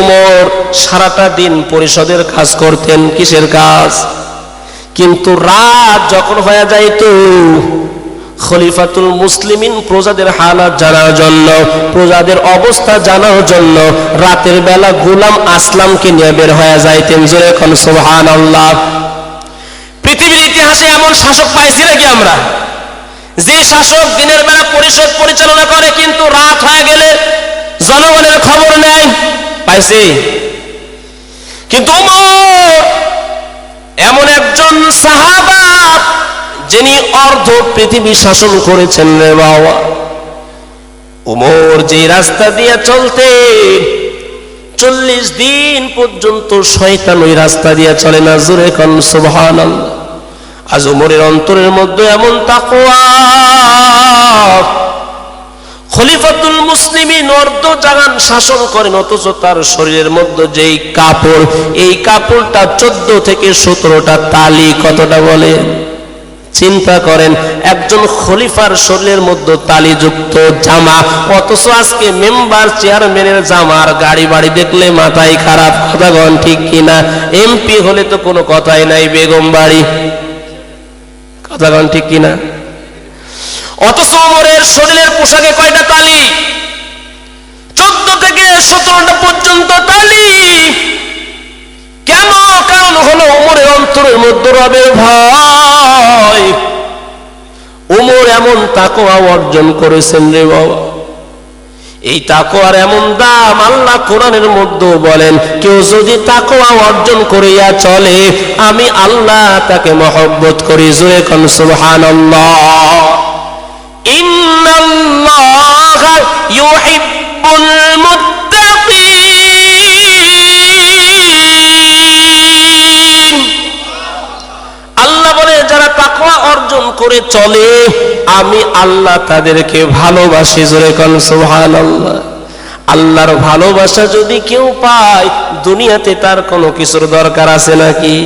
ওমর সারাটা দিন পরিষদের কাজ করতেন কিসের কাজ? কিন্তু রাত যখন হয়ে যাইত, খলিফাতুল মুসলিমিন প্রজাদের হালাত জানার জন্য, প্রজাদের অবস্থা জানার জন্য রাতের বেলা গোলাম আসলামকে নিয়ে বের হয়ে যাইতেন। জোরে এখন সোহান আল্লাহ পৃথিবীর ইতিহাসে এমন শাসক পাইছি নাকি আমরা? যে শাসক দিনের বেলা পরিষদ পরিচালনা করে, কিন্তু রাত হয়ে গেলে জনগণের খবর নেয় পাইছি। কিন্তু এমন একজন সাহাবা যিনি অর্ধ পৃথিবী শাসন করেছেন রে বাবা। উমর যে রাস্তা দিয়ে চলতে, চল্লিশ দিন পর্যন্ত শয়তান ওই রাস্তা দিয়ে চলে না, জোরে কন সুবহান আজ উমরের অন্তরের মধ্যে এমন তাকওয়া। খলিফাতুল মুসলিমিন অর্ধ জাগান শাসন করেন, অথচ তার শরীরের মধ্যে যেই কাপড়, এই কাপড়টা চোদ্দ থেকে সতেরোটা তালি, কতটা বলে? চিন্তা করেন, একজন খলিফার শরীরের মধ্যে তালিযুক্ত জামা, অথচ আজকে মেম্বার চেয়ারম্যানের জামার গাড়ি বাড়ি দেখলে মাথায় খারাপ কথাগণ ঠিক কিনা? এমপি হলে তো কোনো কথাই নাই, বেগম বাড়ি। কথাগণ ঠিক কিনা? অথচ ওমরের শরীরের পোশাকে কয়টা তালি চোদ্দ থেকে সতেরোটা পর্যন্ত তালি কেন? কারণ হলো অন্তরের মধ্যে রবের এমন তাকোয়া অর্জন করেছেন রে বাবা। এই তাকোয়ার এমন দাম আল্লাহ কোরআনের মধ্যে বলেন, কেউ যদি তাকোয়া অর্জন করিয়া চলে, আমি আল্লাহ তাকে মহব্বত করি। জোরে কন, সুবহানাল্লাহ। ইন্নাল্লাহ ইউহিব্বুল করে চলে, আমি আল্লাহ তাদেরকে ভালোবাসি জোরে কন সোহান আল্লাহর ভালোবাসা যদি কেউ পায়, দুনিয়াতে তার কোনো কিছুর দরকার আছে নাকি?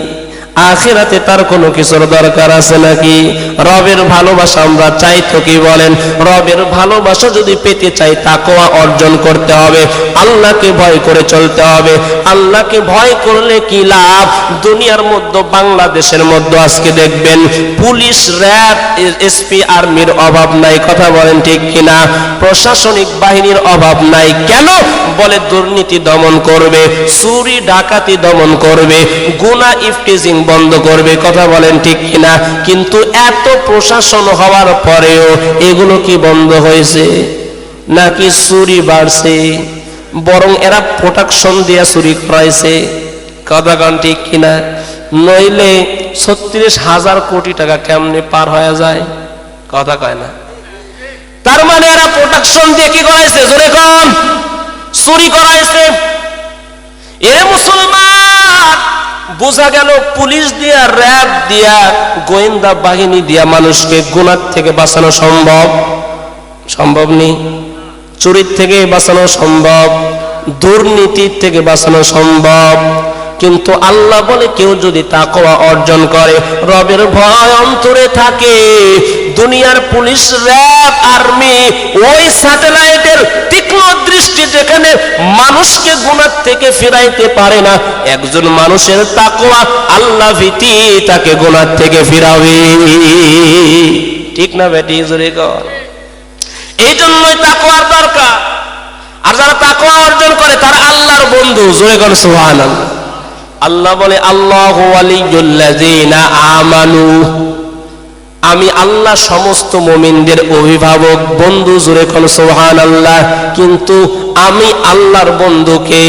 আখেরাতে তার কোনো কিছুর দরকার আছে নাকি? রবের ভালোবাসা আমরা চাই তো কি বলেন? রবের ভালোবাসা যদি পেতে চাই, তাকওয়া অর্জন করতে হবে। আল্লাহকে ভয় করে চলতে হবে। আল্লাহকে ভয় করলে কি লাভ? দুনিয়ার মধ্যে, বাংলাদেশের মধ্যে আজকে দেখবেন, পুলিশ, র্যাব এসপি আর্মির অভাব নাই। কথা বলেন ঠিক কিনা? প্রশাসনিক বাহিনীর অভাব নাই। কেন? বলে দুর্নীতি দমন করবে, চুরি, ডাকাতি দমন করবে গুনা ইফটিজিং বন্ধ করবে, কথা বলেন ঠিক কিনা? কিন্তু এত প্রশাসন হওয়ার পরেও এগুলো কি বন্ধ হয়েছে? নাকি চুরি বাড়ছে? বরং এরা প্রোটাকশন দিয়া চুরি করাইছে। কথা গান ঠিক কিনা? নইলে ছত্রিশ হাজার কোটি টাকা কেমনে পার হয়ে যায়? কথা কয় না। তার মানে এরা প্রোটেকশন দিয়ে কি করাইছে? জোরে কম চুরি করাইছে। এ মুসলমান বোঝা গেল পুলিশ দিয়া, র্যাব দিয়া, গোয়েন্দা বাহিনী দিয়া মানুষকে গুণার থেকে বাঁচানো সম্ভব। সম্ভব নেই চুরির থেকে বাঁচানো সম্ভব, দুর্নীতির থেকে বাঁচানো সম্ভব। কিন্তু আল্লাহ বলে কেউ যদি তাকওয়া অর্জন করে, রবের ভয় অন্তরে থাকে। দুনিয়ার পুলিশ, র্যাব, আর্মি, ওই স্যাটেলাইটের তীক্ষ্ণ দৃষ্টি যেখানে মানুষকে গুণার থেকে ফিরাইতে পারে না, একজন মানুষের তাকওয়া আল্লাহ ভীতি তাকে গুণার থেকে ফিরাবে। ঠিক না বেটি জোরে কর এই জন্যই তাকওয়ার দরকার। আর যারা তাকওয়া অর্জন করে, তারা আল্লাহর বন্ধু। জোরে কর সুবহানাল্লাহ। আল্লাহ বলে, আল্লাহ আমানু। আমি আল্লাহ সমস্ত মুমিনদের অভিভাবক, বন্ধু জোরে কোন সুবহানাল্লাহ, কিন্তু আমি আল্লাহর বন্ধুকে,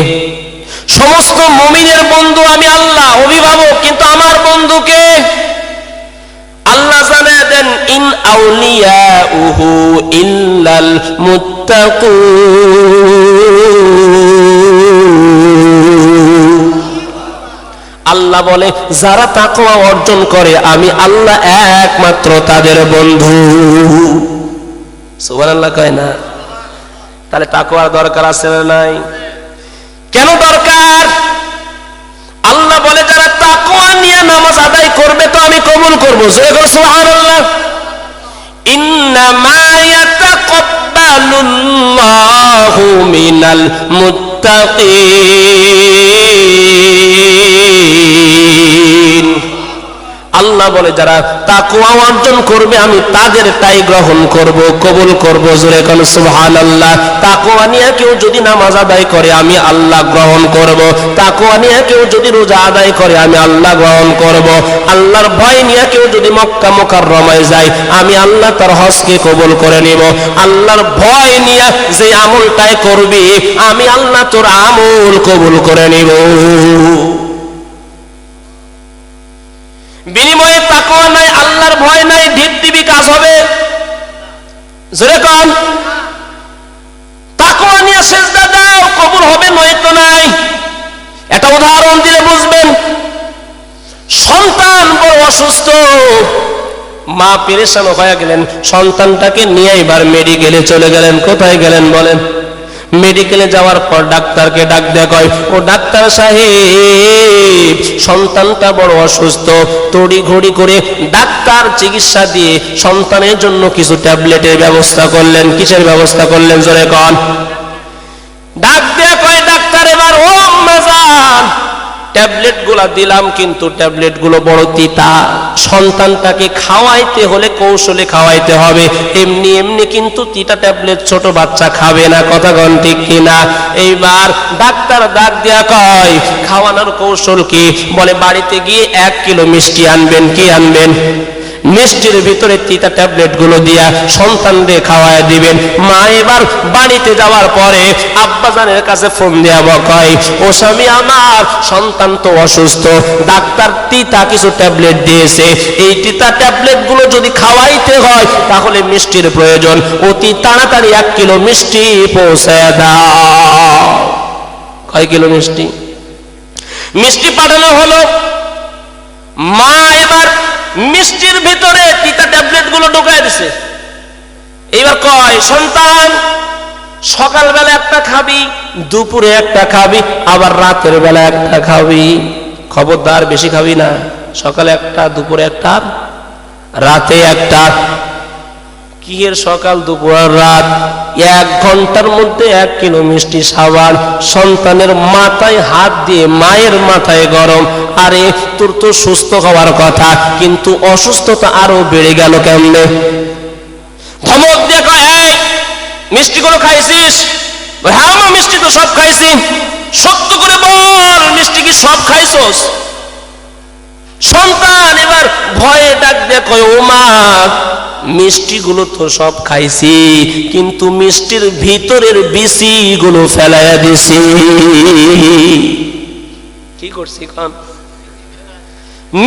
সমস্ত মুমিনের বন্ধু আমি আল্লাহ, অভিভাবক, কিন্তু আমার বন্ধুকে আল্লাহ জানা দেন, ইন আউলিয়া উহু ইল্লাল মুত্তাকুন। আল্লাহ বলে, যারা তাকওয়া অর্জন করে, আমি আল্লাহ একমাত্র তাদের বন্ধু। সুবহানাল্লাহ কয় না। তাহলে তাকওয়ার দরকার আছে না নাই? কেন দরকার? আল্লাহ বলে, যারা তাকওয়া নিয়ে নামাজ আদায় করবে তো আমি কবুল করব। জোরে করে সুবহানাল্লাহ। ইন্নামা ইয়াতাকাব্বালুল্লাহু মিনাল মুত্তাকিন। আল্লাহ বলে, যারা তাকুয়া অর্জন করবে, আমি তাদেরটাই গ্রহণ করব, কবুল করব। জোরে কোন, সুবহানাল্লাহ। তাকুয়া নিয়ে কেউ যদি নামাজ আদায় করে, আমি আল্লাহ গ্রহণ করব। তাকুয়া নিয়ে কেউ যদি রোজা আদায় করে, আমি আল্লাহ গ্রহণ করব। আল্লাহর ভয় নিয়ে কেউ যদি মক্কা মুকাররমায় যায়, আমি আল্লাহ তার হজকে কবুল করে নিব। আল্লাহর ভয় নিয়ে যে আমলটাই করবি, আমি আল্লাহ তোর আমল কবুল করে নিব বিনিময়ে তাকওয়া নাই আল্লাহর ভয় নাই ঢিপ দিবি কাজ হবে জোরে কন তাকওয়া নিয়ে সেজদা দাও কবুল হবে নয়তো নাই একটা উদাহরণ দিলে বুঝবেন সন্তান বড় অসুস্থ মা পেরেশান হয়ে গেলেন, সন্তানটাকে নিয়ে এবার মেডিকেলে চলে গেলেন। কোথায় গেলেন বলেন? মেডিকেলে যাওয়ার পর ডাক্তারকে ডাক দেয়া কয়, ও ডাক্তার সাহেব, সন্তানটা বড় অসুস্থ। তড়ি ঘড়ি করে ডাক্তার চিকিৎসা দিয়ে সন্তানের জন্য কিছু ট্যাবলেটের ব্যবস্থা করলেন। কিসের ব্যবস্থা করলেন জোরে কন? ডাক দেয়া কয়, ডাক্তার, এবার ও মেজান ট্যাবলেটগুলা দিলাম, কিন্তু ট্যাবলেটগুলো বড় তিতা। সন্তানটাকে খাওয়াইতে হলে কৌশলে খাওয়াইতে হবে। এমনি এমনি কিন্তু তিতা ট্যাবলেট ছোট বাচ্চা খাবে না, কথা গণ ঠিক কিনা? এইবার ডাক্তার ডাক দেয়া কয়, খাওয়ানোর কৌশল কি? বলে, বাড়িতে গিয়ে এক কিলো মিষ্টি আনবেন, কি আনবেন? মিষ্টির ভিতরে তিতা ট্যাবলেটগুলো দিয়া সন্তানদের খাওয়ায় দিবেন। মা এবার বাড়িতে যাওয়ার পরে আব্বাজানের কাছে ফোন দেয়া কয় ও স্বামী আমার, সন্তান তো অসুস্থ। ডাক্তার তিতা কিছু ট্যাবলেট দিয়েছে। এই তিতা ট্যাবলেটগুলো যদি খাওয়াইতে হয়, তাহলে মিষ্টির প্রয়োজন। অতি তাড়াতাড়ি এক কিলো মিষ্টি পৌঁছায় দাও। কয় কিলো মিষ্টি? মিষ্টি পাঠানো হলো। মা এবার মিষ্টির ভিতরে তিতা ট্যাবলেটগুলো ঢোকায় দিছে। এইবার কয়, সন্তান, সকালবেলা একটা খাবি, দুপুরে একটা খাবি, আবার রাতের বেলা একটা খাবি। খবরদার বেশি খাবি না। সকালে একটা, দুপুরে একটা, রাতে একটা। কি এর সকাল, দুপুর রাত? এক ঘণ্টার মধ্যে এক কিলো মিষ্টি সাবান। সন্তানের মাথায় হাত দিয়ে, মায়ের মাথায় গরম। আরে, তোর তো সুস্থ হওয়ার কথা, কিন্তু অসুস্থতা আরও বেড়ে গেল কেমনে? ধমক দিয়ে কয় মিষ্টিগুলো খাইছিস? হ্যাঁ মিষ্টি তো সব খাইছি। সত্য করে বল, মিষ্টি কি সব খাইছস? সন্তান এবার ভয়ে ডাক দিয়ে কয়, ও মা মিষ্টিগুলো তো সব খাইছি, কিন্তু মিষ্টির ভিতরের বিসি গুলো ফেলাইয়া দিছি। কি করছি এখন?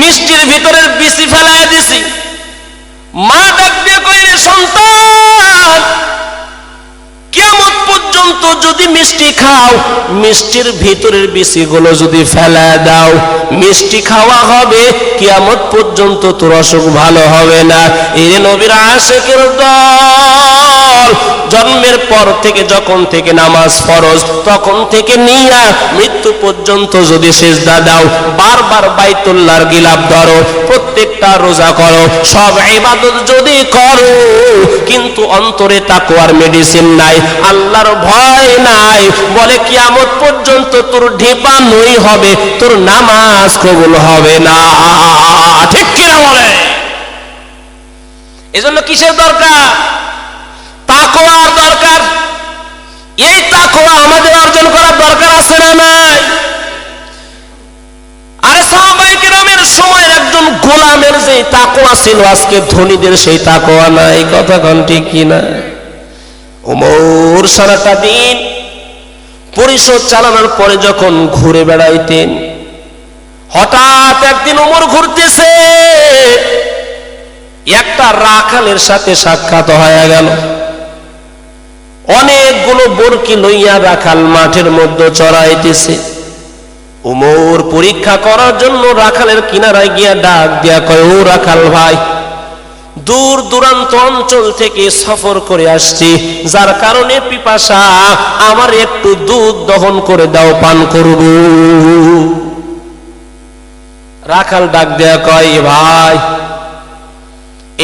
মিষ্টির ভিতরের বিসি ফেলাইয়া দিছি। মা ডাক যদি মিষ্টি খাও, মিষ্টির ভিতরের বিচিগুলো যদি ফেলা দাও, মিষ্টি খাওয়া হবে, কিয়ামত পর্যন্ত তোর অসুখ ভালো হবে না। এ নবীর আশেকের দল। জন্মের পর থেকে যখন থেকে নামাজ ফরজ, তখন থেকে নিয়া মৃত্যু পর্যন্ত যদি সেজদা দাও, বারবার বাইতুল্লাহর গিলাপ ধরো, প্রত্যেকটা রোজা করো, সব ইবাদত যদি করো, কিন্তু অন্তরে তাকওয়ার মেডিসিন নাই, আল্লাহর ভয় নাই, বলে কিয়ামত পর্যন্ত তোর ঢেপা নই হবে, তোর নামাজ কবুল হবে না। ঠিক কিনা বলে? এজন্য কিসের দরকার? তাকওয়ার দরকার। এই তাকওয়া আমাদের অর্জন করার দরকার আছে না নাই? আরে সাহাবাই কেরামের সময় একজন গোলামের যে তাকওয়া ছিল, আজকে ধনীদের সেই তাকওয়া নাই। কথা কন কিনা? ওমর সারাটা দিন পরিশোধ চালানোর পরে যখন ঘুরে বেড়াইতেন, হঠাৎ একদিন ওমর ঘুরতেছে। একটা রাখালের সাথে সাক্ষাৎ হয়ে গেল। অনেকগুলো বরকি লইয়া রাখাল মাঠের মধ্যে চড়াইতেছে। উমর পরীক্ষা করার জন্য রাখালের কিনারায় গিয়া ডাক দিয়া কয়, ও রাখাল ভাই, দূর দূরান্ত অঞ্চল থেকে সফর করে আসছি। যার কারণে পিপাসা, আমার একটু দুধ দহন করে দাও, পান করব। রাখাল ডাক দেয়া কয় ভাই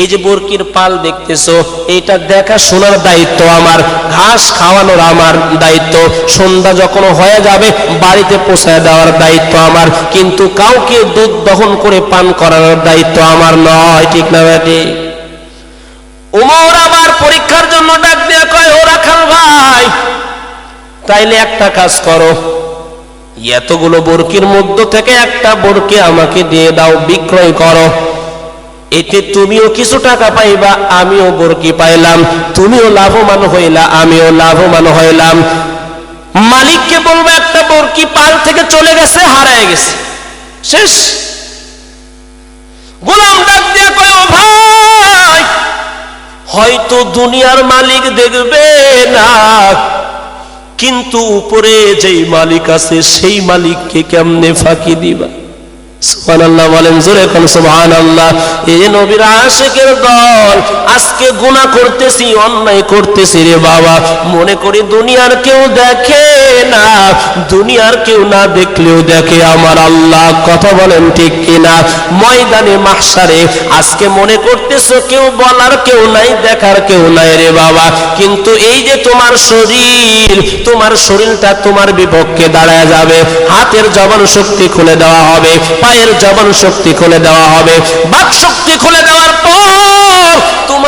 এই যে বরকির পাল দেখতেছো এটা দেখা শোনার দায়িত্ব আমার, ঘাস খাওয়ানোর আমার দায়িত্ব। সন্ধ্যা যখন হয়ে যাবে, বাড়িতে পৌঁছায় দেওয়ার দায়িত্ব আমার, কিন্তু কাউকে দুধ দহন করে পান করানোর দায়িত্ব আমার নয়, ঠিক না ব্যাটি উমর আবার পরীক্ষার জন্য ডাক দিয়ে কয়, ও রাখাল ভাই, তাইলে একটা কাজ করো। এতগুলো বরকির মধ্য থেকে একটা বরকে আমাকে দিয়ে দাও, বিক্রয় করো। এতে তুমিও কিছু টাকা পাইবা, আমিও বরকি পাইলাম। তুমিও লাভবান হইলা, আমিও লাভবান হইলাম। মালিককে বলব, একটা বরকি পাল থেকে চলে গেছে, হারায় গেছে। শেষ। গোলাম ডাক দিয়ে কয় ভাই, হয়তো দুনিয়ার মালিক দেখবে না, কিন্তু উপরে যেই মালিক আছে, সেই মালিককে কেমনে ফাঁকি দিবা? আজকে মনে কথা বলেন ঠিক কিনা? ময়দানে, মাহশারে, আজকে মনে করতেছো কেউ বলার কেউ নাই, দেখার কেউ নাই রে বাবা। কিন্তু এই যে তোমার শরীর, তোমার শরীরটা তোমার বিপক্ষে দাঁড়ায় যাবে। হাতের জবান শক্তি খুলে দেওয়া হবে। পায়ের জবান শক্তি খুলে দেওয়া হবে। বাক শক্তি খুলে দেওয়ার পর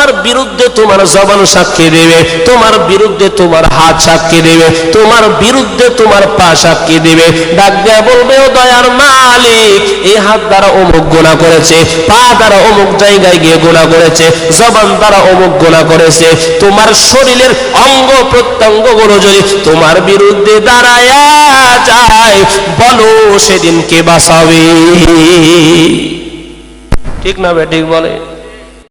তোমার বিরুদ্ধে তোমার জবান সাক্ষী দেবে, তোমার বিরুদ্ধে তোমার হাত সাক্ষী দেবে, তোমার বিরুদ্ধে তোমার পা সাক্ষী দেবে। ডাক দেয়া বলবে, ও দয়ার মালিক, এই হাত দ্বারা অমুক গোনা করেছে, পা দ্বারা অমুক জায়গায় গিয়ে গোনা করেছে, জবান দ্বারা অমুক গোনা করেছে। তোমার শরীরের অঙ্গ প্রত্যঙ্গগুলো যদি তোমার বিরুদ্ধে দাঁড়ায় যায়, বলো সেদিন কে বাঁচাবে। ঠিক না বে, ঠিক বলে।